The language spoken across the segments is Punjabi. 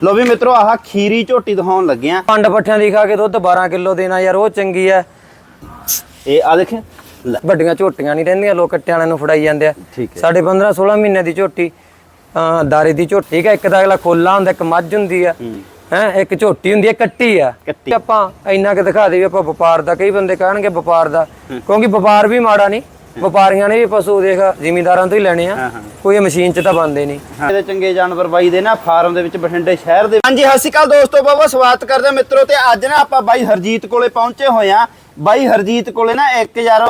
ਲੋ ਵੀ ਮਿੱਤਰੋ ਆਹ ਖੀਰੀ ਝੋਟੀ ਦਿਖਾਉਣ ਲੱਗੇ ਆ। ਪੰਡ ਪੱਠਿਆਂ ਦੀ ਖਾ ਕੇ ਦੁੱਧ 12 ਕਿਲੋ ਦੇਣਾ ਯਾਰ ਉਹ ਚੰਗੀ ਐ ਇਹ ਆ ਦੇਖ ਵੱਡੀਆਂ ਝੋਟੀਆਂ ਨਹੀਂ ਰਹਿੰਦੀਆਂ ਲੋਕ ਕੱਟਿਆਂ ਵਾਲਿਆਂ ਨੂੰ ਫੜਾਈ ਜਾਂਦੇ ਆ। ਸਾਡੇ 15 16 ਮਹੀਨੇ ਦੀ ਝੋਟੀ ਦਾਰੇ ਦੀ ਝੋਟੀ। ਠੀਕ ਹੈ ਇੱਕ ਤਾਂ ਅਗਲਾ ਖੋਲਾ ਹੁੰਦਾ ਇੱਕ ਮੱਝ ਹੁੰਦੀ ਆ। ਹੈ। ਇੱਕ ਝੋਟੀ ਹੁੰਦੀ ਹੈ ਕੱਟੀ ਆ। ਆਪਾਂ ਇੰਨਾ ਕਿ ਦਿਖਾ ਦੇਈਏ ਆਪਾਂ ਵਪਾਰ ਦਾ ਕਈ ਬੰਦੇ ਕਹਿਣਗੇ ਵਪਾਰ ਦਾ। ਕਿਉਂਕਿ ਵਪਾਰ ਵੀ ਮਾੜਾ ਨਹੀਂ। ਵਪਾਰੀਆਂ ਨੇ ਵੀ ਪਸ਼ੂ ਦੇਖ ਜ਼ਿਮੀਂਦਾਰਾਂ ਤੋਂ ਹੀ ਲੈਣੇ ਆ। ਕੋਈ ਇਹ ਮਸ਼ੀਨ 'ਚ ਤਾਂ ਬੰਦੇ ਨਹੀਂ। ਇਹਦੇ ਚੰਗੇ ਜਾਨਵਰ ਬਾਈ ਦੇ ਨਾ ਫਾਰਮ ਦੇ ਵਿੱਚ ਬਠਿੰਡੇ ਸ਼ਹਿਰ ਦੇ ਹਾਂਜੀ ਸਤਿ ਸ਼੍ਰੀ ਅਕਾਲ ਦੋਸਤੋ ਬਹੁਤ ਸਵਾਗਤ ਕਰਦੇ ਮਿੱਤਰੋ ਤੇ ਅੱਜ ਨਾ ਆਪਾਂ ਬਾਈ ਹਰਜੀਤ ਕੋਲੇ ਪਹੁੰਚੇ ਹੋਏ ਆ ਬਾਈ ਹਰਜੀਤ ਕੋਲੇ ਨਾ ਇੱਕ ਯਾਰ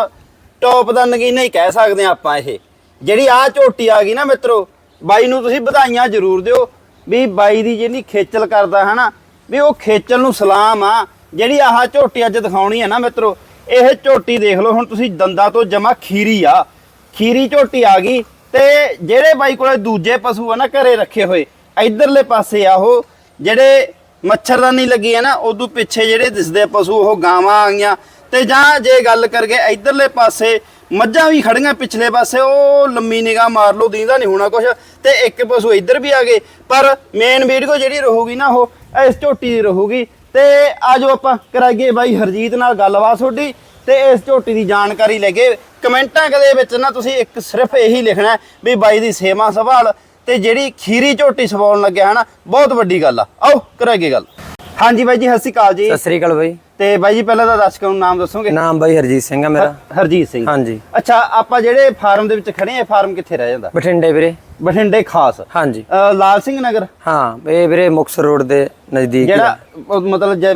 ਟੌਪ ਦਾ ਨਗੀਨਾ ਹੀ ਕਹਿ ਸਕਦੇ ਆ ਆਪਾਂ ਇਹ। ਜਿਹੜੀ ਆ ਝੋਟੀ ਆ ਗਈ ਨਾ ਮਿੱਤਰੋ ਬਾਈ ਨੂੰ ਤੁਸੀਂ ਵਧਾਈਆਂ ਜ਼ਰੂਰ ਦਿਓ ਵੀ ਬਾਈ ਦੀ ਜਿਹੜੀ ਖੇਚਲ ਕਰਦਾ ਹਨਾ ਵੀ ਉਹ ਖੇਚਲ ਨੂੰ ਸਲਾਮ ਆ। ਜਿਹੜੀ ਆਹ ਝੋਟੀ ਅੱਜ ਦਿਖਾਉਣੀ ਹੈ ਨਾ ਮਿੱਤਰੋ ਇਹ ਝੋਟੀ ਦੇਖ ਲਓ, ਹੁਣ ਤੁਸੀਂ ਦੰਦਾਂ ਤੋਂ ਜਮਾ ਖੀਰੀ ਆ। ਖੀਰੀ ਝੋਟੀ ਆ ਗਈ ਤੇ ਜਿਹੜੇ ਬਾਈ ਕੋਲੇ ਦੂਜੇ ਪਸ਼ੂ ਆ ਨਾ ਘਰੇ ਰੱਖੇ ਹੋਏ, ਇਧਰਲੇ ਪਾਸੇ ਆ ਉਹ, ਜਿਹੜੇ ਮੱਛਰਦਾਨੀ ਲੱਗੀ ਹੈ ਨਾ ਉਦੋਂ ਪਿੱਛੇ ਜਿਹੜੇ ਦਿਸਦੇ ਪਸ਼ੂ ਉਹ ਗਾਵਾਂ ਆ ਗਈਆਂ। ਤੇ ਜਾਂ ਜੇ ਗੱਲ ਕਰਕੇ ਇਧਰਲੇ ਪਾਸੇ, ਮੱਝਾਂ ਵੀ ਖੜੀਆਂ ਪਿਛਲੇ ਪਾਸੇ, ਉਹ ਲੰਮੀ ਨਿਗਾਹ ਮਾਰ ਲਓ, ਦੀਂਦਾ ਨਹੀਂ ਹੋਣਾ ਕੁਛ। ਤੇ ਇੱਕ ਪਸ਼ੂ ਇੱਧਰ ਵੀ ਆ ਗਏ, ਪਰ ਮੇਨ ਵੀਡੀਓ ਜਿਹੜੀ ਰਹੂਗੀ ਨਾ ਉਹ ਇਸ ਝੋਟੀ ਦੀ ਰਹੂਗੀ। ਤੇ ਆਜੋ ਆਪਾਂ ਕਰਾਈਏ ਬਾਈ ਹਰਜੀਤ ਨਾਲ ਗੱਲਬਾਤ ਤੁਹਾਡੀ। ਤੇ ਇਸ ਝੋਟੀ ਦੀ ਜਾਣਕਾਰੀ ਲੈ ਕੇ ਕਮੈਂਟਾਂ ਦੇ ਵਿੱਚ ਨਾ ਤੁਸੀਂ ਇੱਕ ਸਿਰਫ ਇਹੀ ਲਿਖਣਾ ਵੀ ਬਾਈ ਦੀ ਸੇਵਾ ਸੰਭਾਲ ਤੇ ਜਿਹੜੀ ਖੀਰੀ ਝੋਟੀ ਸਵਾਉਣ ਲੱਗਿਆ ਹਨਾ ਬਹੁਤ ਵੱਡੀ ਗੱਲ ਆ। ਆਓ ਕਰਾਂਗੇ ਗੱਲ। ਹਾਂਜੀ ਬਾਈ ਜੀ ਸਤਿ ਸ਼੍ਰੀ ਅਕਾਲ ਜੀ। ਸਤਿ ਸ੍ਰੀ ਅਕਾਲ ਬਾਈ। ਤੇ ਬਾਈ ਜੀ ਪਹਿਲਾਂ ਤਾਂ ਦਰਸ਼ਕਾਂ ਨੂੰ ਨਾਮ ਦੱਸੋਗੇ? ਨਾਮ ਬਾਈ ਹਰਜੀਤ ਸਿੰਘ ਆ ਮੇਰਾ। ਹਰ- ਹਰਜੀਤ ਸਿੰਘ। ਹਾਂਜੀ। ਅੱਛਾ ਆਪਾਂ ਜਿਹੜੇ ਫਾਰਮ ਦੇ ਵਿੱਚ ਖੜੇ ਆ ਫਾਰਮ ਕਿੱਥੇ ਰਹਿ ਜਾਂਦਾ? ਬਠਿੰਡੇ ਵੀਰੇ। ਬਠਿੰਡੇ ਖਾਸ। ਹਾਂਜੀ। ਲਾਲ ਸਿੰਘ ਨਗਰ? ਹਾਂ ਇਹ ਵੀਰੇ ਮੁਕਸਰ ਰੋਡ ਦੇ ਨਜ਼ਦੀਕ। ਜਿਹੜਾ ਮਤਲਬ ਜਿਵੇਂ।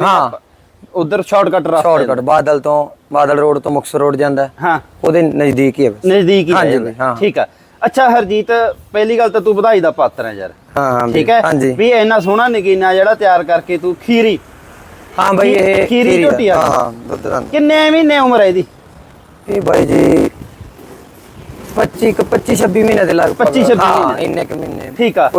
ਉਧਰ ਸ਼ਾਰਟਕਟ ਰਸਤਾ ਸ਼ਾਰਟਕਟ ਬਾਦਲ ਤੋਂ ਬਾਦਲ ਰੋਡ ਤੋਂ ਮੁਕਸਰ ਰੋਡ ਜਾਂਦਾ ਹਾਂ। ਉਹਦੇ ਨਜ਼ਦੀਕ ਹੀ ਹੈ। ਨਜ਼ਦੀਕ ਹੀ ਹਾਂਜੀ ਹਾਂ। ਠੀਕ ਆ। ਅੱਛਾ ਹਰਜੀਤ ਪਹਿਲੀ ਗੱਲ ਤਾਂ ਤੂੰ ਵਧਾਈ ਦਾ ਪਾਤਰ ਹੈ ਯਾਰ। ਹਾਂ ਹਾਂ ਠੀਕ ਬਈ, ਹੈ ਹਾਂਜੀ। ਵੀ ਇੰਨਾ ਸੋਹਣਾ ਨਗੀਨਾ ਜਿਹੜਾ ਤਿਆਰ ਕਰਕੇ ਤੂੰ ਖੀਰੀ। ਹਾਂ ਬਾਈ ਇਹ ਖੀਰੀ ਝੋਟੀ ਆ। ਹਾਂ ਕਿੰਨੇ ਮਹੀਨੇ ਉਮਰ ਹੈ ਇਹਦੀ? ਇਹ ਬਾਈ ਜੀ 25 ਕੁ 25 26 ਮਹੀਨੇ ਦੇ ਲਗਭਗ। 25 26 ਹਾਂ ਮਹੀਨੇ। ਇੰਨੇ ਕੁ ਮਹੀਨੇ। ਠੀਕ ਆ।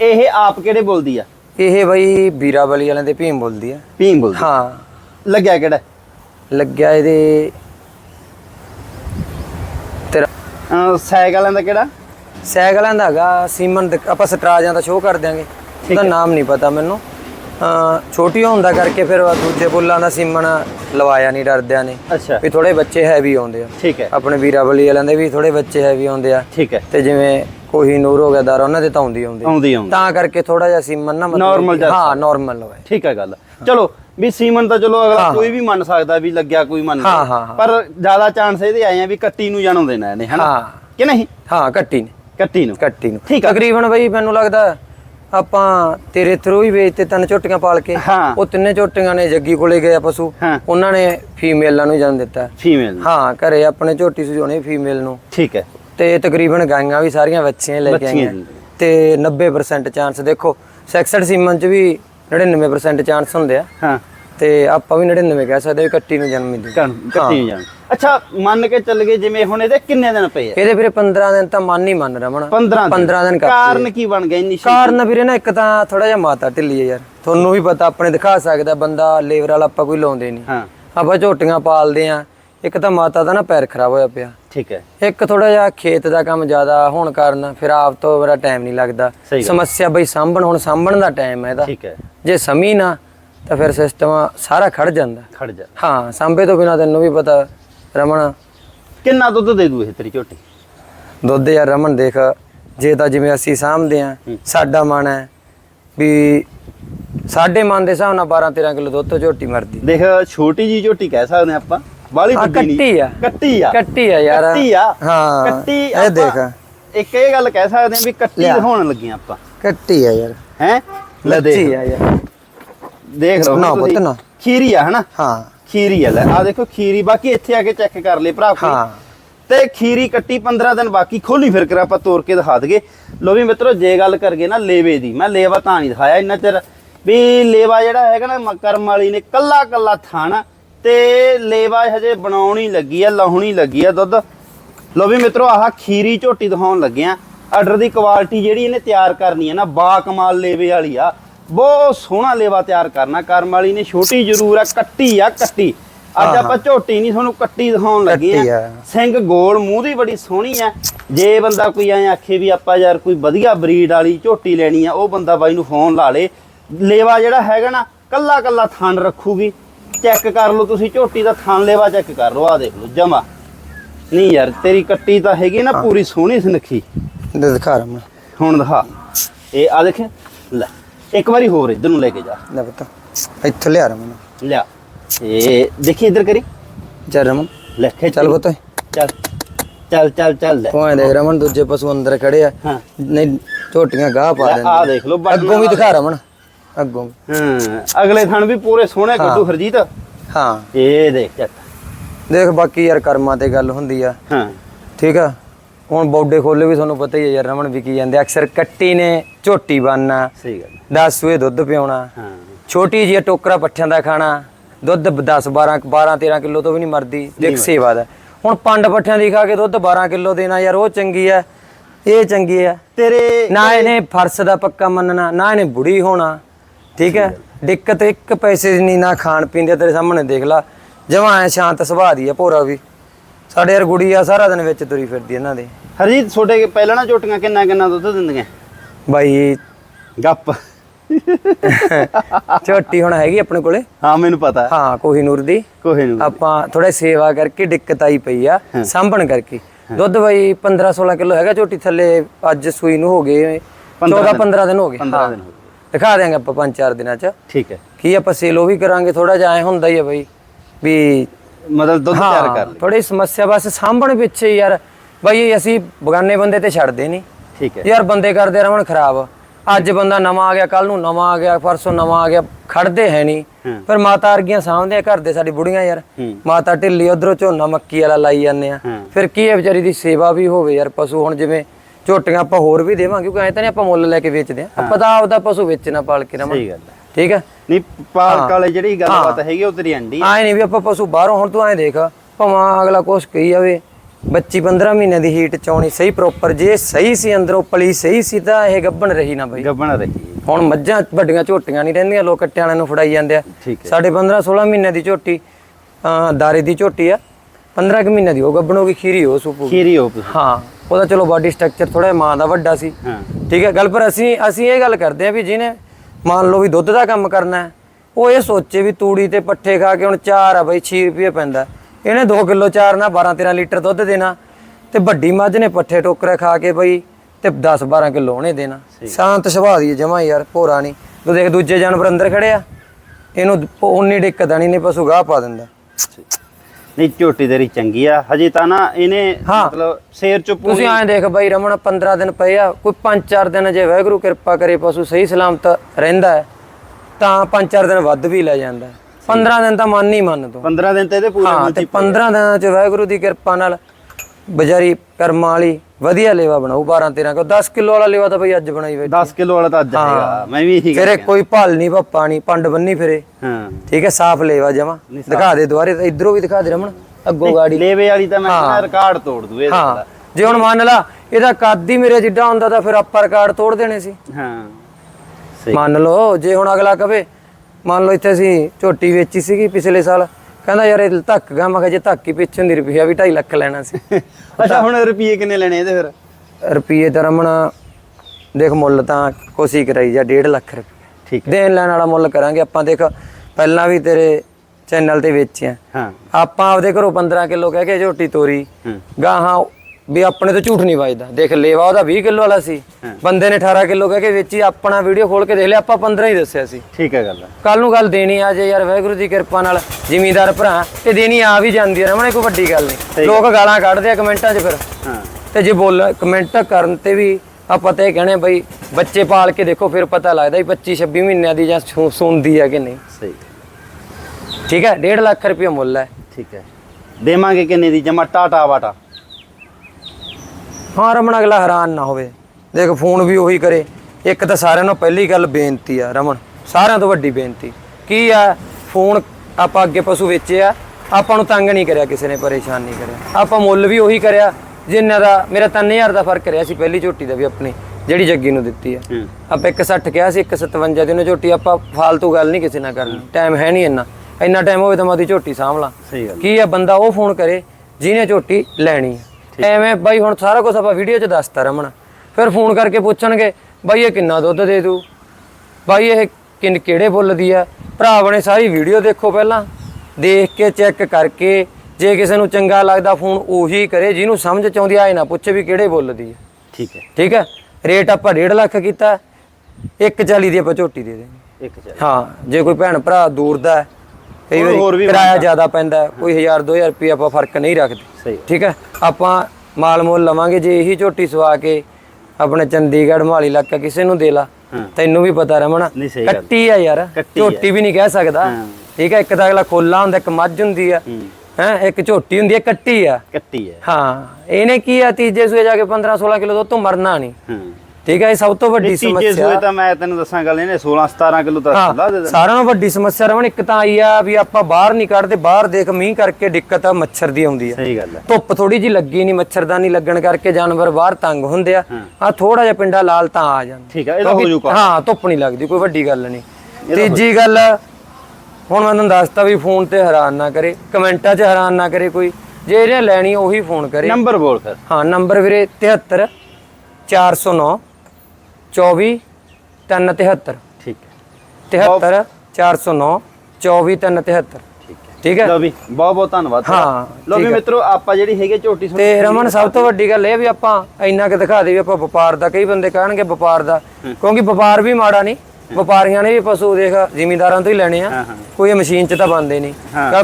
ਇਹ ਆਪ ਕਿਹੜੇ ਬੋਲਦੀ ਆ? ਇਹ ਬਾਈ ਵੀਰਾਵਲੀ ਵਾਲਿਆਂ ਦੇ ਭੀਮ ਬੋਲਦੀ ਆ। ਭੀਮ ਬੋਲਦੀ ਹਾਂ। ਲੱਗਿਆ ਕਿਹੜਾ? ਲੱਗਿਆ ਇਹਦੇ ਤੇਰਾ ਅਹ ਸਾਈਕਲਾਂ ਦਾ ਕਿਹੜਾ? ਸਾਈਕਲਾਂ ਦਾ ਹੈਗਾ ਸੀਮਨ ਦੇ- ਆਪਾਂ ਸਟਰਾਜਾਂ ਦਾ ਸ਼ੋਅ ਕਰ ਦਿਆਂਗੇ। ਉਹਦਾ ਨਾਮ ਨਹੀਂ ਪਤਾ ਮੈਨੂੰ। ਅਹ ਛੋਟੀ ਹੁੰਦਾ ਕਰਕੇ ਫਿਰ ਉਹ ਦੂਜੇ ਬੁੱਲਾਂ ਦਾ ਸੀਮਨ ਲਵਾਇਆ ਨਹੀਂ ਡਰਦਿਆਂ ਨੇ। ਅੱਛਾ। ਵੀ ਥੋੜੇ ਬੱਚੇ ਹੈਵੀ ਆਉਂਦੇ ਆ। ਠੀਕ ਹੈ। ਆਪਣੇ ਵੀਰਾਵਲੀ ਵਾਲਿਆਂ ਦੇ ਵੀ ਥੋੜੇ ਬੱਚੇ ਹੈਵੀ ਆਉਂਦੇ ਆ। ਠੀਕ ਹੈ। ਤੇ ਜਿਵੇਂ ਕੋਈ ਨੂਰ ਹੋ ਗਿਆ ਦਾਰਾ ਉਹਨਾਂ ਦੇ ਤਾਂ ਆਉਂਦੀ ਆਉਂਦੀ। ਆਉਂਦੀ ਆਉਂਦੀ। ਤਾਂ ਕਰਕੇ ਥੋੜਾ ਜਿਹਾ ਸੀਮਨ ਨਾ Normal ਜਿਹਾ ਹਾਂ ਨਾਰਮਲ ਲਵਾਇਆ ਠੀਕ ਹੈ ਗੱਲ। ਚਲੋ ਵੀ ਸੀਮਨ ਤਾਂ ਚਲੋ ਅਗਲਾ ਕੋਈ ਵੀ ਮੰਨ ਸਕਦਾ ਵੀ ਲੱਗਿਆ ਕੋਈ ਮੰਨ ਹਾਂ, ਹਾਂ, ਹਾਂ। ਪਰ ਜ਼ਿਆਦਾ ਚਾਂਸ ਇਹਦੇ ਆਏ ਆ ਵੀ ਕੱਟੀ ਨੂੰ ਜਨਮ ਦੇਣਾ ਇਹਨੇ ਹਨਾ? ਹਾਂ। ਕਿ ਨਹੀਂ? ਹਾਂ ਕੱਟੀ ਨੇ। ਕੱਟੀ ਨੂੰ। ਕੱਟੀ ਨੂੰ। ਠੀਕ ਆ। ਤਕਰੀਬਨ ਬਈ ਮੈਨੂੰ ਲੱਗਦਾ ਆਪਾਂ ਤੇਰੇ ਥਰੂ ਹੀ ਵੇਚਤੇ ਤਿੰਨ ਝੋਟੀਆਂ ਪਾਲ ਕੇ ਹਾਂ। ਉਹ ਤਿੰਨੇ ਝੋਟੀਆਂ ਨੇ ਜੱਗੀ ਕੋਲੇ ਗਏ ਆ ਪਸ਼ੂ ਹਾਂ। ਉਹਨਾਂ ਨੇ ਫੀਮੇਲਾਂ ਨੂੰ ਜਨਮ ਦਿੱਤਾ। ਫੀਮੇਲ ਹਾਂ ਘਰੇ ਆਪਣੇ ਝੋਟੀ ਸੁਝਾਉਣੇ ਫੀਮੇਲ ਨੂੰ। ਠੀਕ ਹੈ। ਤੇ ਤਕਰੀਬਨ ਗਾਈਆਂ ਵੀ ਸਾਰੀਆਂ ਬੱਚੀਆਂ ਹੀ ਲੈ ਕੇ ਆਈਆਂ। ਹੀ। ਤੇ 90% ਚਾਂਸ ਦੇਖੋ 66 ਸੀਮਨ ਚ ਵੀ 99% ਚਾਂਸ ਹੁੰਦੇ ਆ। ਹਾਂ। ਤੇ ਆਪਾਂ ਵੀ 99 ਕਹਿ ਸਕਦੇ ਵੀ ਕੱਟੀ ਨੂੰ ਜਨਮ ਕਣ ਕੱਟੀ ਨੂੰ ਜਾਣ ਅੱਛਾ ਮੰਨ ਕੇ ਚੱਲ ਗਏ ਜਿਵੇਂ ਹੁਣ ਇਹਦੇ ਕਿੰਨੇ ਦਿਨ ਪਏ ਆ? ਇਹਦੇ ਵੀਰੇ 15 ਦਿਨ ਤਾਂ ਮੰਨ ਹੀ ਮੰਨ ਰਮਣ 15 ਦਿਨ। 15 ਦਿਨ ਕਰ ਕਾਰਨ ਕੀ ਬਣ ਗਿਆ ਇੰਨੀ? ਕਾਰਨ ਵੀਰੇ ਨਾ ਇੱਕ ਤਾਂ ਥੋੜਾ ਜਿਹਾ ਮਾਤਾ ਢਿੱਲੀ ਹੈ ਯਾਰ। ਤੁਹਾਨੂੰ ਵੀ ਪਤਾ ਆਪਣੇ ਦਿਖਾ ਸਕਦਾ ਬੰਦਾ ਲੇਬਰ ਵਾਲਾ ਆਪਾਂ ਕੋਈ ਲਾਉਂਦੇ ਨਹੀਂ। ਹਾਂ। ਆਪਾਂ ਝੋਟੀਆਂ ਪਾਲਦੇ ਆ ਇੱਕ ਤਾਂ ਮਾਤਾ ਦਾ ਨਾ ਪੈਰ ਖਰਾਬ ਹੋਇਆ ਪਿਆ। ਠੀਕ ਹੈ। ਇੱਕ ਥੋੜਾ ਜਿਹਾ ਖੇਤ ਦਾ ਕੰਮ ਜ਼ਿਆਦਾ ਹੋਣ ਕਾਰਨ ਫਿਰ ਆਪ ਤੋਂ ਮੇਰਾ ਟਾਈਮ ਨਹੀਂ ਲੱਗਦਾ। ਸਮੱਸਿਆ ਬਈ ਸਾਂਭਣ ਹੁਣ ਸਾਂਭਣ ਦਾ ਟਾਈਮ ਹੈ ਇਹਦਾ। ਠੀਕ ਹੈ। ਜੇ ਸਮੀ ਨਾ ਤਾਂ ਫਿਰ ਸਿਸਟਮ ਸਾਰਾ ਖੜ ਜਾਂਦਾ। ਖੜ ਜਾ ਹਾਂ ਸਾਂਭੇ ਤੋਂ ਬਿਨਾ ਤੈਨੂੰ ਵੀ ਪਤਾ ਰਮਣ ਕਿੰਨਾ ਦੁੱਧ ਦੇ ਦੂ ਇਹ ਤੇਰੀ ਝੋਟੀ? ਦੁੱਧ ਯਾਰ ਰਮਨ ਦੇਖ ਜੇ ਤਾਂ ਜਿਵੇਂ ਅਸੀਂ ਸਾਂਭਦੇ ਆ ਸਾਡਾ ਮਨ ਹੈ ਵੀ ਸਾਡੇ ਮਨ ਦੇ ਹਿਸਾਬ ਨਾਲ 12 13 ਕਿਲੋ ਦੁੱਧ ਤੋਂ ਝੋਟੀ ਮਰਦੀ। ਦੇਖ ਛੋਟੀ ਜੀ ਝੋਟੀ ਕਹਿ ਸਕਦੇ ਆਪਾਂ। ਬਾਲੀ ਹਾਂ, ਵੱਡੀ ਨਹੀਂ ਕੱਟੀ ਆ। ਕੱਟੀ ਆ। ਕੱਟੀ ਆ ਯਾਰ। ਕੱਟੀ ਆ। ਹਾਂ ਕੱਟੀ ਇਹ ਦੇਖ। ਇੱਕ ਇਹ ਗੱਲ ਕਹਿ ਸਕਦੇ ਹਾਂ ਵੀ ਕੱਟੀ। ਦਿਖਾਉਣ ਲੱਗੀਆਂ ਆਪਾਂ। ਕੱਟੀ ਆ ਯਾਰ। ਹੈ? ਲੈ ਕੱਟੀ ਦੇਖ। ਆ ਯਾਰ। ਦੇਖ ਲਓ ਨਾ ਪੁੱਤ। ਨਾ। ਖੀਰੀ ਆ ਹਨਾ? ਹਾਂ। ਖੀਰੀ ਆ ਲੈ। ਆ ਦੇਖੋ ਖੀਰੀ। ਬਾਕੀ ਇੱਥੇ ਆ ਕੇ ਚੈੱਕ ਕਰ ਲਈ ਭਰਾ ਕੋਈ। ਹਾਂ। ਤੇ ਖੀਰੀ ਕੱਟੀ 15 ਦਿਨ ਬਾਕੀ ਖੋਲੀ ਫਿਰ ਕਰ ਆਪਾਂ ਤੋੜ ਕੇ ਦਿਖਾ ਦਈਏ। ਲੋ ਵੀ ਮਿੱਤਰੋ ਜੇ ਗੱਲ ਕਰਗੇ ਨਾ ਲੇਵੇ ਦੀ ਮੈਂ ਲੇਵਾ ਤਾਂ ਨਹੀਂ ਦਿਖਾਇਆ। ਇੰਨਾ ਚਿਰ ਵੀ ਲੇਵਾ ਜਿਹੜਾ ਹੈਗਾ ਨਾ ਕਰਮ ਵਾਲੀ ਨੇ ਕੱਲਾ ਕੱਲਾ ਥਾਣਾ ਤੇ ਲੇਵਾ ਹਜੇ ਬਣਾਉਣੀ ਲੱਗੀ ਆ ਲਾਹੁਣੀ ਲੱਗੀ ਆ ਦੁੱਧ। ਲੋ ਵੀ ਮਿੱਤਰੋ ਆਹ ਖੀਰੀ ਝੋਟੀ ਦਿਖਾਉਣ ਲੱਗੇ ਆ। ਆਰਡਰ ਦੀ ਕੁਆਲਿਟੀ ਜਿਹੜੀ ਇਹਨੇ ਤਿਆਰ ਕਰਨੀ ਹੈ ਨਾ ਬਾ ਕਮਾਲ ਲੇਵੇ ਵਾਲੀ ਆ। ਬਹੁਤ ਸੋਹਣਾ ਲੇਵਾ ਤਿਆਰ ਕਰਨਾ ਕਰਮ ਵਾਲੀ ਨੇ ਛੋਟੀ ਜ਼ਰੂਰ ਆ ਕੱਟੀ ਆ ਕੱਟੀ। ਅੱਜ ਆਪਾਂ ਝੋਟੀ ਨਹੀਂ ਤੁਹਾਨੂੰ ਕੱਟੀ ਦਿਖਾਉਣ ਲੱਗੇ ਆ। ਆ। ਸਿੰਘ ਗੋਲ ਮੂੰਹ ਦੀ ਬੜੀ ਸੋਹਣੀ ਆ। ਜੇ ਬੰਦਾ ਕੋਈ ਐ ਆਖੇ ਵੀ ਆਪਾਂ ਯਾਰ ਕੋਈ ਵਧੀਆ ਬਰੀਡ ਵਾਲੀ ਝੋਟੀ ਲੈਣੀ ਆ ਉਹ ਬੰਦਾ ਬਾਈ ਨੂੰ ਫੋਨ ਲਾ ਲੇ। ਲੇਵਾ ਜਿਹੜਾ ਹੈਗਾ ਨਾ ਕੱਲਾ ਕੱਲਾ ਥਣ ਰੱਖੂਗੀ। ਚੈੱਕ ਕਰ ਲਓ ਤੁਸੀਂ ਝੋਟੀ ਦਾ ਥਣ ਲੇਵਾ ਚੈੱਕ ਕਰ ਲਓ ਆ ਦੇਖ ਲਓ ਜਮਾ। ਨਹੀਂ ਯਾਰ ਤੇਰੀ ਕੱਟੀ ਤਾਂ ਹੈਗੀ ਨਾ ਪੂਰੀ ਸੋਹਣੀ ਸੁਨੱਖੀ। ਦੇ ਦਿਖਾ ਰਮਣ ਹੁਣ ਦਿਖਾ। ਇਹ ਆ ਦੇਖ ਲੈ ਇੱਕ ਵਾਰੀ ਹੋਰ ਇੱਧਰ ਨੂੰ ਲੈ ਕੇ ਜਾ। ਲੈ ਪਤਾ ਇੱਥੇ ਲਿਆ ਰਮਣ ਲਿਆ। ਇਹ ਦੇਖੀ ਇੱਧਰ ਕਰੀ। ਚੱਲ ਰਮਣ ਲੈ ਚੱਲ ਪੁੱਤ। ਚੱਲ ਚੱਲ ਚੱਲ ਚੱਲ ਲੈ। ਐ ਦੇਖ ਰਮਣ ਦੂਜੇ ਪਸ਼ੂ ਅੰਦਰ ਖੜੇ ਆ। ਨਹੀਂ ਝੋਟੀਆਂ ਗਾਹ ਪਾ ਲੈ, ਦਿੰਦੇ ਆਹ ਦੇਖ ਲਓ ਬਟਨ ਅੱਗੋਂ ਵੀ ਦਿਖਾ ਰਮਣ ਅੱਗੋਂ। ਹਾਂ ਅਗਲੇ ਥਣ ਵੀ ਪੂਰੇ ਸੋਹਣੇ ਕੱਢੂ ਹਰਜੀਤ। ਹਾਂ। ਇਹ ਦੇਖ ਚੱਕ। ਦੇਖ ਬਾਕੀ ਯਾਰ ਕਰਮਾਂ ਤੇ ਗੱਲ ਹੁੰਦੀ ਆ। ਹਾਂ। ਠੀਕ ਆ? ਹੁਣ ਬੌਡੇ ਖੋਲੇ ਵੀ ਤੁਹਾਨੂੰ ਪਤਾ ਹੀ ਹੈ ਯਾਰ ਰਮਣ ਵਿਕੀ ਜਾਂਦੇ ਅਕਸਰ ਕੱਟੀ ਨੇ ਝੋਟੀ ਬੰਨਣਾ। ਸਹੀ ਗੱਲ 10 ਸੂਏ ਦੁੱਧ ਪਿਆਉਣਾ ਹਾਂ। ਛੋਟੀ ਜਿਹੀ ਟੋਕਰਾ ਪੱਠਿਆਂ ਦਾ ਖਾਣਾ। ਦੁੱਧ 10 12 12 13 ਕਿਲੋ ਤੋਂ ਵੀ ਨਹੀਂ ਮਰਦੀ। ਦੇਖ ਸੇਵਾ ਦਾ। ਹੁਣ ਪੰਡ ਪੱਠਿਆਂ ਦੀ ਖਾ ਕੇ ਦੁੱਧ 12 ਕਿਲੋ ਦੇਣਾ ਯਾਰ ਉਹ ਚੰਗੀ ਆ। ਇਹ ਚੰਗੀ ਆ। ਤੇਰੇ ਨਾ ਇਹਨੇ ਫਰਸ ਦਾ ਪੱਕਾ ਮੰਨਣਾ ਨਾ ਇਹਨੇ ਬੁੜੀ ਹੋਣਾ। ਠੀਕ ਹੈ? ਦਿੱਕਤ ਇੱਕ ਪੈਸੇ ਦੀ ਨਹੀਂ ਨਾ ਖਾਣ ਪੀਣ ਦੀ ਤੇਰੇ ਸਾਹਮਣੇ ਦੇਖ ਲਾ। ਜਮਾਂ ਐ ਸ਼ਾਂਤ ਸੁਭਾਅ ਦੀ ਆ ਭੋਰਾ ਵੀ। ਸਾਡੇ ਯਾਰ ਗੁੜੀ ਆ ਸਾਰਾ ਦਿਨ ਵਿੱਚ ਤੁਰੀ ਫਿਰਦੀ ਇਹਨਾਂ ਦੇ। ਹਰਜੀਤ ਛੋਟੇ ਪਹਿਲਾਂ ਨਾ ਝੋਟੀਆਂ ਕਿੰਨਾ ਕਿੰਨਾ ਦੁੱਧ ਦਿੰਦੀਆਂ? ਬਾਈ ਗੱਪ। ਝੋਟੀ ਹੁਣ ਹੈਗੀ ਆਪਣੇ ਕੋਲੇ? ਹਾਂ ਮੈਨੂੰ ਪਤਾ। ਹਾਂ ਕੋਹੀਨੂਰ ਦੀ। ਕੋਹੇ ਨੂੰ ਆਪਾਂ ਥੋੜਾ ਸੇਵਾ ਕਰਕੇ ਦਿੱਕਤ ਆਈ ਪਈ ਆ ਸਾਂਭਣ ਕਰਕੇ। ਦੁੱਧ ਬਾਈ 15 16 ਕਿਲੋ ਹੈਗਾ ਝੋਟੀ ਥੱਲੇ ਅੱਜ ਸੂਈ ਨੂੰ ਹੋ ਗਏ 14 15 ਦਿਨ। ਹੋ ਗਏ। 15 ਦਿਨ ਹੋ ਗਏ। ਦਿਖਾ ਦਿਆਂਗੇ ਆਪਾਂ ਪੰਜ ਚਾਰ ਦਿਨਾਂ ਚ। ਠੀਕ ਹੈ। ਕੀ ਆਪਾਂ ਸੇਲ ਉਹ ਵੀ ਕਰਾਂਗੇ ਥੋੜਾ ਜਿਹਾ ਐ ਹੁੰਦਾ ਹੀ ਆ ਬਾਈ ਵੀ ਮਤਲਬ ਦੁੱਧ ਤਿਆਰ ਕਰ ਹਾਂ ਲਈ ਥੋੜੀ ਸਮੱਸਿਆ ਬਸ ਸਾਂਭਣ ਪਿੱਛੇ ਯਾਰ। ਬਾਈ ਅਸੀਂ ਬਗਾਨੇ ਬੰਦੇ ਤੇ ਛੱਡਦੇ ਨਹੀਂ ਠੀਕ ਹੈ। ਯਾਰ ਬੰਦੇ ਕਰਦੇ ਰਹਿਣ ਖਰਾਬ। ਅੱਜ ਬੰਦਾ ਨਵਾਂ ਆ ਗਿਆ ਕੱਲ ਨੂੰ ਨਵਾਂ ਆ ਗਿਆ ਪਰਸੋਂ ਨਵਾਂ ਆ ਗਿਆ ਖੜਦੇ ਹੈ ਨਹੀਂ ਹੂੰ। ਫਿਰ ਮਾਤਾ ਵਰਗੀਆਂ ਸਾਂਭਦੇ ਆ ਘਰ ਦੇ ਸਾਡੀ ਬੁੜੀਆਂ ਯਾਰ। ਹੂੰ। ਮਾਤਾ ਢਿੱਲੀ ਉਧਰੋਂ ਝੋਨਾ ਮੱਕੀ ਵਾਲਾ ਲਾਈ ਜਾਂਦੇ ਆ। ਹੂੰ। ਫਿਰ ਕੀ ਹੈ ਵਿਚਾਰੀ ਦੀ ਸੇਵਾ ਵੀ ਹੋਵੇ ਯਾਰ ਪਸ਼ੂ ਹੁਣ ਜਿਵੇਂ ਝੋਟੀਆਂ ਆਪਾਂ ਹੋਰ ਵੀ ਦੇਵਾਂਗੇ ਕਿਉਂਕਿ ਐ ਤਾਂ ਨਹੀਂ ਆਪਾਂ ਮੁੱਲ ਲੈ ਕੇ ਵੇਚਦੇ ਆ ਆਪਾਂ ਤਾਂ ਆਪਦਾ ਪਸ਼ੂ ਵੇਚਣਾ ਪਾਲ ਕੇ ਰਵਾਂ। ਸਹੀ ਗੱਲ ਹੈ। ਠੀਕ ਹੈ? ਨਹੀਂ ਪਾਲਕ ਵਾਲੇ ਜਿਹੜੀ ਗੱਲਬਾਤ ਹੈਗੀ ਉਹ ਤੇਰੀ ਅੰਡੀ ਆਏ ਨਹੀਂ ਵੀ ਆਪਾਂ ਪਸ਼ੂ ਬਾਹਰੋਂ ਹੁਣ ਤੂੰ ਐ ਦੇਖ ਭਾਵੇਂ ਅਗਲਾ ਕੁਛ ਕਹੀ ਜਾਵੇ ਬੱਚੀ 15 ਮਹੀਨੇ ਦੀ ਹੀਟ ਚਾਉਣੀ ਸਹੀ ਪ੍ਰੋਪਰ ਜੇ ਸਹੀ ਸੀ ਅੰਦਰੋਂ ਪਲੀ ਸਹੀ ਸੀ ਤਾਂ ਇਹ ਗੱਬਣ ਰਹੀ ਨਾ ਬਈ। ਗੱਬਣ ਰਹੀ। ਹੁਣ ਮੱਝਾਂ ਵੱਡੀਆਂ ਝੋਟੀਆਂ ਨਹੀਂ ਰਹਿੰਦੀਆਂ ਲੋਕ ਕੱਟਿਆਂ ਵਾਲਿਆਂ ਨੂੰ ਫੜਾਈ ਜਾਂਦੇ ਆ। ਸਾਡੇ 15 16 ਮਹੀਨੇ ਦੀ ਝੋਟੀ ਦਾਰੇ ਦੀ ਝੋਟੀ ਆ। 15 ਕੁ ਮਹੀਨੇ ਦੀ ਉਹ ਗੱਬਣ ਹੋ ਗਈ ਖੀਰੀ ਹੋ ਸੁਪੂ ਖੀਰੀ ਹੋ। ਹਾਂ। ਉਹਦਾ ਚਲੋ ਬਾਡੀ ਸਟਰਕਚਰ ਥੋੜਾ ਮਾਂ ਦਾ ਵੱਡਾ ਸੀ। ਠੀਕ ਹੈ ਗੱਲ ਪਰ ਅਸੀਂ ਅਸੀਂ ਇਹ ਗੱਲ ਕਰਦੇ ਆ ਵੀ ਜਿਹਨੇ ਮੰਨ ਲਓ ਵੀ ਦੁੱਧ ਦਾ ਕੰਮ ਕਰਨਾ ਹੈ ਉਹ ਇਹ ਸੋਚੇ ਵੀ ਤੂੜੀ ਤੇ ਪੱਠੇ ਖਾ ਕੇ ਹੁਣ ਚਾਰ ਆ ਬਈ 6 ਰੁਪਏ ਪੈਂਦਾ। ਇਹਨੇ 2 ਕਿਲੋ ਚਾਰ ਨਾਲ 12 13 ਲੀਟਰ ਦੁੱਧ ਦੇਣਾ ਤੇ ਵੱਡੀ ਮੱਝ ਨੇ ਪੱਠੇ ਟੋਕਰੇ ਖਾ ਕੇ ਬਈ ਤੇ 10 12 ਕਿਲੋ ਉਹਨੇ ਦੇਣਾ। ਸ਼ਾਂਤ ਸੁਭਾਅ ਦੀ ਜਮਾ ਯਾਰ ਭੋਰਾ ਨਹੀਂ। ਤੂੰ ਦੇਖ ਦੂਜੇ ਜਾਨਵਰ ਅੰਦਰ ਖੜੇ ਆ ਇਹਨੂੰ ਉਨੀ ਦਿੱਕਤ ਨਹੀਂ ਨੇ ਪਸ਼ੂ ਗਾਹ ਪਾ ਦਿੰਦਾ। ਨਹੀਂ ਝੋਟੀ ਤੇਰੀ ਚੰਗੀ ਆ। ਹਜੇ ਤਾਂ ਨਾ ਇਹਨੇ ਹਾਂ। ਮਤਲਬ ਸ਼ੇਰ ਚ ਪੂਰੀ ਤੁਸੀਂ ਐਂ ਦੇਖ ਬਾਈ ਰਮਣ 15 ਦਿਨ ਪਏ ਆ। ਕੋਈ 5-4 ਦਿਨ ਜੇ ਵਾਹਿਗੁਰੂ ਕਿਰਪਾ ਕਰੇ ਪਸ਼ੂ ਸਹੀ ਸਲਾਮਤ ਰਹਿੰਦਾ ਹੈ ਤਾਂ 5-4 ਦਿਨ ਵੱਧ ਵੀ ਲੈ ਜਾਂਦਾ ਹੈ। 15 ਦਿਨ ਤਾਂ ਮੰਨ ਹੀ ਮੰਨ ਤੂੰ। 15 ਦਿਨ ਤੇ ਇਹਦੇ ਪੂਰੇ ਹਾਂ ਤੇ 15 ਦਿਨਾਂ ਚ ਵਾਹਿਗੁਰੂ ਦੀ ਕਿਰਪਾ ਨਾਲ ਬਜਾਰੀ ਕਰਮਾਂ ਵਾਲੀ ਵਧੀਆ ਲੇਵਾ ਬਣਾਉ 12 13 ਕੋ 10 ਕਿਲੋ ਵਾਲਾ ਲੇਵਾ ਤਾਂ ਬਈ ਅੱਜ ਬਣਾਈ ਬੈਠੀ। 10 ਕਿਲੋ ਵਾਲਾ ਤਾਂ ਅੱਜ ਹੈਗਾ। ਮੈਂ ਵੀ ਇਹੀ ਫਿਰੇ ਕੋਈ ਭਲ ਨਹੀਂ ਭੱਪਾ ਨਹੀਂ ਪੰਡ ਬੰਨੀ ਫਿਰੇ। ਹਾਂ। ਠੀਕ ਹੈ ਸਾਫ਼ ਲੇਵਾ ਜਮਾ। ਦਿਖਾ ਦੇ ਦੁਆਰੇ ਇਧਰੋਂ ਵੀ ਦਿਖਾ ਦੇ ਰਮਣ ਅੱਗੋਂ ਗਾੜੀ। ਲੇਵੇ ਵਾਲੀ ਤਾਂ ਮੈਂ ਕਹਿੰਦਾ ਰਿਕਾਰਡ ਤੋੜ ਦੂ ਇਹ ਹਾਂ। ਜੇ ਹੁਣ ਮੰਨ ਲਾ ਇਹਦਾ ਕੱਦ ਹੀ ਮੇਰੇ ਜਿੱਡਾ ਹੁੰਦਾ ਤਾਂ ਫਿਰ ਆਪਾਂ ਰਿਕਾਰਡ ਤੋੜ ਦੇਣੇ ਸੀ। ਹਾਂ। ਮੰਨ ਲਓ ਜੇ ਹੁਣ ਅਗਲਾ ਕਵੇ ਮੰਨ ਲਓ ਇੱਥੇ ਅਸੀਂ ਝੋਟੀ ਵੇਚੀ ਸੀਗੀ ਪਿਛਲੇ ਸਾਲ ਕਹਿੰਦਾ ਯਾਰ ਇਹ ਧੱਕ ਗਾ ਮੈਂ ਕਿਹਾ ਜੇ ਧੱਕ ਹੀ ਪਿੱਛੇ ਦੀ ਰੁਪਈਆ ਵੀ 2.5 ਲੱਖ ਲੈਣਾ ਸੀ। ਅੱਛਾ ਹੁਣ ਰੁਪਏ ਕਿੰਨੇ ਲੈਣੇ ਇਹਦੇ ਫਿਰ? ਰੁਪਈਏ ਤਾਂ ਰਮਣ ਦੇਖ ਮੁੱਲ ਤਾਂ ਕੋਸ਼ਿਸ਼ ਕਰਾਈ ਜਾ 1.5 ਲੱਖ ਰੁਪਏ ਠੀਕ ਦੇਣ ਲੈਣ ਵਾਲਾ ਮੁੱਲ ਕਰਾਂਗੇ ਆਪਾਂ ਦੇਖ ਪਹਿਲਾਂ ਵੀ ਤੇਰੇ ਚੈਨਲ ਤੇ ਵੇਚਿਆ। ਹਾਂ। ਆਪਾਂ ਆਪਦੇ ਘਰੋਂ 15 ਕਿਲੋ ਕਹਿ ਕੇ ਝੋਟੀ ਤੋਰੀ। ਗਾਹਾਂ ਵੀ ਆਪਣੇ ਤੋਂ ਝੂਠ ਨਹੀਂ ਵੱਜਦਾ। ਦੇਖ ਲੇਵਾ ਉਹਦਾ 20 ਕਿਲੋ ਵਾਲਾ ਸੀ। ਬੰਦੇ ਨੇ 18 ਕਿਲੋ ਕਹਿ ਕੇ ਵੇਚੀ ਆਪਣਾ ਵੀਡੀਓ ਖੋਲ ਕੇ ਦੇਖ ਲਿਆ ਆਪਾਂ 15 ਹੀ ਦੱਸਿਆ ਸੀ। ਠੀਕ ਹੈ ਗੱਲ ਕੱਲ ਨੂੰ ਗੱਲ ਦੇਣੀ ਆ ਜੇ ਯਾਰ ਵਾਹਿਗੁਰੂ ਦੀ ਕਿਰਪਾ ਨਾਲ ਜ਼ਿਮੀਂਦਾਰ ਭਰਾ ਤੇ ਦੇਣੀ ਆ ਵੀ ਜਾਂਦੀ ਹੈ ਰਮਣੇ ਕੋਈ ਵੱਡੀ ਗੱਲ ਨਹੀਂ। ਲੋਕ ਗਾਲਾਂ ਕੱਢਦੇ ਆ ਕਮੈਂਟਾਂ 'ਚ ਫਿਰ। ਤੇ ਜੇ ਬੋਲ ਕਮੈਂਟ ਕਰਨ ਤੇ ਵੀ ਆਪਾਂ ਤਾਂ ਇਹ ਕਹਣੇ ਬਈ ਬੱਚੇ ਪਾਲ ਕੇ ਦੇਖੋ ਫਿਰ ਪਤਾ ਲੱਗਦਾ ਵੀ 25 26 ਮਹੀਨਿਆਂ ਦੀ ਜਾਂ ਸੁਣਦੀ ਆ ਕਿ ਨਹੀਂ। ਸਹੀ। ਠੀਕ ਹੈ 1.5 ਲੱਖ ਰੁਪਏ ਮੁੱਲ ਹੈ। ਠੀਕ ਹੈ। ਦੇਵਾਂਗੇ ਕਿੰਨੇ ਦੀ? ਜਮਾ ਟਾਟਾ ਵਾਟਾ। ਹਾਂ ਰਮਨ ਅਗਲਾ ਹੈਰਾਨ ਨਾ ਹੋਵੇ। ਦੇਖ ਫੋਨ ਵੀ ਉਹੀ ਕਰੇ। ਇੱਕ ਤਾਂ ਸਾਰਿਆਂ ਨੂੰ ਪਹਿਲੀ ਗੱਲ ਬੇਨਤੀ ਆ ਰਮਨ। ਸਾਰਿਆਂ ਤੋਂ ਵੱਡੀ ਬੇਨਤੀ। ਕੀ ਆ? ਫੋਨ ਆਪਾਂ ਅੱਗੇ ਪਸ਼ੂ ਵੇਚੇ ਆ। ਆਪਾਂ ਨੂੰ ਤੰਗ ਨਹੀਂ ਕਰਿਆ ਕਿਸੇ ਨੇ ਪਰੇਸ਼ਾਨ ਨਹੀਂ ਕਰਿਆ। ਆਪਾਂ ਮੁੱਲ ਵੀ ਉਹੀ ਕਰਿਆ ਜਿੰਨਾ ਦਾ ਮੇਰਾ 3000 ਦਾ ਫ਼ਰਕ ਕਰਿਆ ਸੀ ਪਹਿਲੀ ਝੋਟੀ ਦਾ ਵੀ ਆਪਣੀ ਜਿਹੜੀ ਜੱਗੀ ਨੂੰ ਦਿੱਤੀ ਆ। ਆਪਾਂ 160 ਕਿਹਾ ਸੀ 157 ਦੀ ਉਹਨੇ ਝੋਟੀ ਆਪਾਂ ਫਾਲਤੂ ਗੱਲ ਨਹੀਂ ਕਿਸੇ ਨਾਲ ਕਰਨੀ। ਟਾਈਮ ਹੈ ਨਹੀਂ ਇੰਨਾ। ਇੰਨਾ ਟਾਈਮ ਹੋਵੇ ਤਾਂ ਮੈਂ ਉਹਦੀ ਝੋਟੀ ਸਾਂਭ ਲਾਂ। ਸਹੀ ਗੱਲ। ਕੀ ਆ ਬੰਦਾ ਉਹ ਫੋਨ ਕਰੇ ਜਿਹਨੇ ਝੋਟੀ ਲੈਣੀ ਹੈ ਐਵੇਂ ਬਾਈ ਹੁਣ ਸਾਰਾ ਕੁਝ ਆਪਾਂ ਵੀਡੀਓ 'ਚ ਦੱਸਤਾ ਰਮਣ ਫਿਰ ਫੋਨ ਕਰਕੇ ਪੁੱਛਣਗੇ ਬਾਈ ਇਹ ਕਿੰਨਾ ਦੁੱਧ ਦੇ ਦੂ ਬਾਈ ਇਹ ਕਿੰਨ ਕਿਹੜੇ ਬੁੱਲ ਦੀ ਆ? ਭਰਾ ਬਣੇ ਸਾਰੀ ਵੀਡੀਓ ਦੇਖੋ ਪਹਿਲਾਂ। ਦੇਖ ਕੇ ਚੈੱਕ ਕਰਕੇ ਜੇ ਕਿਸੇ ਨੂੰ ਚੰਗਾ ਲੱਗਦਾ ਫੋਨ ਉਹੀ ਕਰੇ ਜਿਹਨੂੰ ਸਮਝ ਚ ਆਉਂਦੀ ਆਏ ਨਾ ਪੁੱਛੇ ਵੀ ਕਿਹੜੇ ਬੁੱਲ ਦੀ ਆ। ਠੀਕ ਹੈ। ਠੀਕ ਹੈ? ਰੇਟ ਆਪਾਂ 1.5 ਲੱਖ ਕੀਤਾ। 140 ਦੀ ਆਪਾਂ ਝੋਟੀ ਦੇ ਦੇਣੀ। ਇੱਕ ਚੱਲ। ਹਾਂ ਜੇ ਕੋਈ ਭੈਣ ਭਰਾ ਦੂਰ ਦਾ ਹੈ, ਕਈ ਵਾਰੀ ਵੀ ਕਿਰਾਇਆ ਜ਼ਿਆਦਾ ਪੈਂਦਾ ਕੋਈ 1000 2000 ਰੁਪਏ ਆਪਾਂ ਫ਼ਰਕ ਨਹੀਂ ਰੱਖਦੇ। ਠੀਕ ਹੈ? ਆਪਾਂ ਮਾਲ ਮੁੱਲ ਲਵਾਂਗੇ ਜੇ ਇਹੀ ਝੋਟੀ ਸਵਾ ਕੇ ਆਪਣੇ ਚੰਡੀਗੜ੍ਹ ਮਾਲੀ ਇਲਾਕਾ ਕਿਸੇ ਨੂੰ ਦੇ ਲਾ। ਤੈਨੂੰ ਵੀ ਪਤਾ ਰਮਣਾ। ਕੱਟੀ ਆ ਯਾਰ। ਆ। ਝੋਟੀ ਵੀ ਨਹੀਂ ਕਹਿ ਸਕਦਾ। ਠੀਕ ਹੈ? ਇੱਕ ਤਾਂ ਅਗਲਾ ਖੋਲਾ ਹੁੰਦਾ ਇੱਕ ਮੱਝ ਹੁੰਦੀ ਆ। ਹੂੰ। ਇੱਕ ਝੋਟੀ ਹੁੰਦੀ ਹੈ ਕੱਟੀ ਆ। ਕੱਟੀ ਹੈ ਹਾਂ। ਇਹਨੇ ਕੀ ਆ ਤੀਜੇ ਸੂਏ ਜਾ ਕੇ 15 16 ਕਿਲੋ ਦੁੱਧ ਤੋਂ ਮਰਨਾ ਨਹੀਂ। ਹਾਂ। ਠੀਕ ਹੈ ਇਹ ਸਭ ਤੋਂ ਵੱਡੀ ਤੀਜੇ ਸਮੱਸਿਆ ਸੂਏ ਤਾਂ ਮੈਂ ਤੈਨੂੰ ਦੱਸਾਂ ਗੱਲ ਇਹਨੇ 16 17 ਕਿਲੋ ਤੱਕ ਲਾ ਦੇ ਹਾਂ ਸਾਰਿਆਂ ਨਾਲੋਂ ਵੱਡੀ ਸਮੱਸਿਆ ਰਮਨ ਇੱਕ ਤਾਂ ਆਈ ਆ ਵੀ ਆਪਾਂ ਬਾਹਰ ਨਹੀਂ ਕੱਢਦੇ ਬਾਹਰ ਦੇਖ ਮੀਂਹ ਕਰਕੇ ਦਿੱਕਤ ਆ ਮੱਛਰ ਦੀ ਆਉਂਦੀ ਆ। ਸਹੀ ਗੱਲ ਹੈ ਧੁੱਪ ਥੋੜੀ ਜੀ ਲੱਗੀ ਨਹੀਂ ਮੱਛਰਦਾਨੀ ਲੱਗਣ ਕਰਕੇ ਜਾਨਵਰ ਬਾਹਰ ਤੰਗ ਹੁੰਦੇ ਆ। ਆ ਥੋੜਾ ਜਿਹਾ ਪਿੰਡਾ ਲਾਲ ਤਾਂ ਆ ਜਾਂਦਾ। ਠੀਕ ਹੈ ਇਹ ਤਾਂ ਹੋ ਜੂ ਪਾ ਹਾਂ ਧੁੱਪ ਨਹੀਂ ਲੱਗਦੀ ਕੋਈ ਵੱਡੀ ਗੱਲ ਨਹੀਂ। ਤੀਜੀ ਗੱਲ ਹੁਣ ਮੈਂ ਤੁਹਾਨੂੰ ਦੱਸਤਾ ਵੀ ਫੋਨ ਤੇ ਹੈਰਾਨ ਨਾ ਕਰੇ ਕਮੈਂਟਾਂ 'ਚ ਹੈਰਾਨ ਨਾ ਕਰੇ ਕੋਈ। ਜੇ ਇਹਨੇ ਲੈਣੀ ਉਹੀ ਫੋਨ ਕਰੇ। ਨੰਬਰ ਬੋਲ ਫਿਰ। ਹਾਂ ਨੰਬਰ ਵੀਰੇ 73 409 24 373 ਠੀਕ ਹੈ। 73 409 24 373 ਠੀਕ ਹੈ। ਠੀਕ ਹੈ? ਲਓ ਵੀ ਬਹੁਤ ਬਹੁਤ ਧੰਨਵਾਦ ਹਾਂ, ਲਓ ਵੀ ਮਿੱਤਰੋ ਆਪਾਂ ਜਿਹੜੀ ਹੈਗੇ ਝੋਟੀ ਸੁਣ ਤੇ ਰਮਨ ਸਭ ਤੋਂ ਵੱਡੀ ਗੱਲ ਇਹ ਵੀ ਆਪਾਂ ਇੰਨਾ ਕਿ ਦਿਖਾ ਦੇ ਵੀ ਆਪਾਂ ਵਪਾਰ ਦਾ ਕਈ ਬੰਦੇ ਕਹਿਣਗੇ ਵਪਾਰ ਦਾ। ਕਿਉਂਕਿ ਵਪਾਰ ਵੀ ਮਾੜਾ ਨਹੀਂ ਵਪਾਰੀਆਂ ਨੇ ਵੀ ਪਸ਼ੂ ਦੇਖ ਜ਼ਿਮੀਂਦਾਰਾਂ ਤੋਂ ਹੀ ਲੈਣੇ ਆ। ਕੋਈ ਮਸ਼ੀਨ 'ਚ ਤਾਂ ਬੰਦੇ ਨਹੀਂ।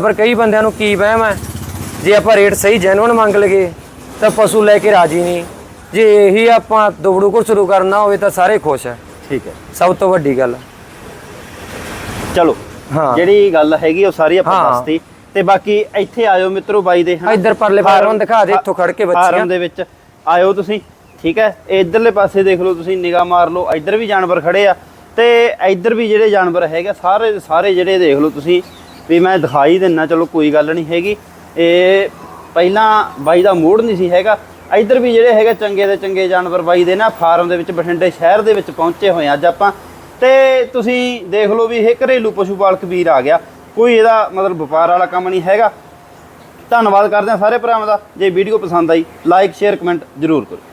ਪਰ ਕਈ ਬੰਦਿਆਂ ਨੂੰ ਕੀ ਵਹਿਮ ਹੈ ਜੇ ਆਪਾਂ ਰੇਟ ਸਹੀ ਜੈਨੂਨ ਮੰਗ ਲਗੇ ਤਾਂ ਪਸ਼ੂ ਲੈ ਕੇ ਰਾਜੀ ਨਹੀਂ। ਜੇ ਇਹੀ ਆਪਾਂ ਦੁਬੜੂ ਕੋ ਸ਼ੁਰੂ ਕਰਨਾ ਹੋਵੇ ਤਾਂ ਸਾਰੇ ਖੁਸ਼ ਹੈ ਠੀਕ ਹੈ। ਸਭ ਤੋਂ ਵੱਡੀ ਗੱਲ। ਚਲੋ ਹਾਂ। ਜਿਹੜੀ ਗੱਲ ਹੈਗੀ ਉਹ ਸਾਰੀ ਆਪਾਂ ਹਾਂ। ਦੱਸਤੀ। ਤੇ ਬਾਕੀ ਇੱਥੇ ਆਇਓ ਮਿੱਤਰੋ ਬਾਈ ਦੇ ਹਾਂ ਇੱਧਰ ਪਰਲੇ ਫਾਰਮ ਦਿਖਾ ਦੇ ਇੱਥੋਂ ਖੜ ਕੇ ਬੱਚੀਆਂ। ਫਾਰਮ ਦੇ ਵਿੱਚ ਆਇਓ ਤੁਸੀਂ ਠੀਕ ਹੈ? ਇਧਰਲੇ ਪਾਸੇ ਦੇਖ ਲਓ ਤੁਸੀਂ ਨਿਗਾਹ ਮਾਰ ਲਓ ਇੱਧਰ ਵੀ ਜਾਨਵਰ ਖੜੇ ਆ। ਤੇ ਇੱਧਰ ਵੀ ਜਿਹੜੇ ਜਾਨਵਰ ਹੈਗੇ ਸਾਰੇ ਦੇ ਸਾਰੇ ਜਿਹੜੇ ਦੇਖ ਲਓ ਤੁਸੀਂ ਵੀ ਮੈਂ ਦਿਖਾਈ ਦਿੰਨਾ ਚਲੋ ਕੋਈ ਗੱਲ ਨਹੀਂ ਹੈਗੀ। ਇਹ ਪਹਿਲਾਂ ਬਾਈ ਦਾ ਮੂਡ ਨਹੀਂ ਸੀ ਹੈਗਾ ਇੱਧਰ ਵੀ ਜਿਹੜੇ ਹੈਗੇ ਚੰਗੇ ਦੇ ਚੰਗੇ ਜਾਨਵਰ ਬਾਈ ਦੇ ਨਾ ਫਾਰਮ ਦੇ ਵਿੱਚ ਬਠਿੰਡੇ ਸ਼ਹਿਰ ਦੇ ਵਿੱਚ ਪਹੁੰਚੇ ਹੋਏ ਆ ਅੱਜ ਆਪਾਂ। ਤੇ ਤੁਸੀਂ ਦੇਖ ਲਓ ਵੀ ਇਹ ਘਰੇਲੂ ਪਸ਼ੂ ਪਾਲਕ ਵੀਰ ਆ ਗਿਆ। ਕੋਈ ਇਹਦਾ ਮਤਲਬ ਵਪਾਰ ਵਾਲਾ ਕੰਮ ਨਹੀਂ ਹੈਗਾ। ਧੰਨਵਾਦ ਕਰਦੇ ਹਾਂ ਸਾਰੇ ਭਰਾਵਾਂ ਦਾ। ਜੇ ਵੀਡੀਓ ਪਸੰਦ ਆਈ ਲਾਈਕ ਸ਼ੇਅਰ ਕਮੈਂਟ ਜ਼ਰੂਰ ਕਰੋ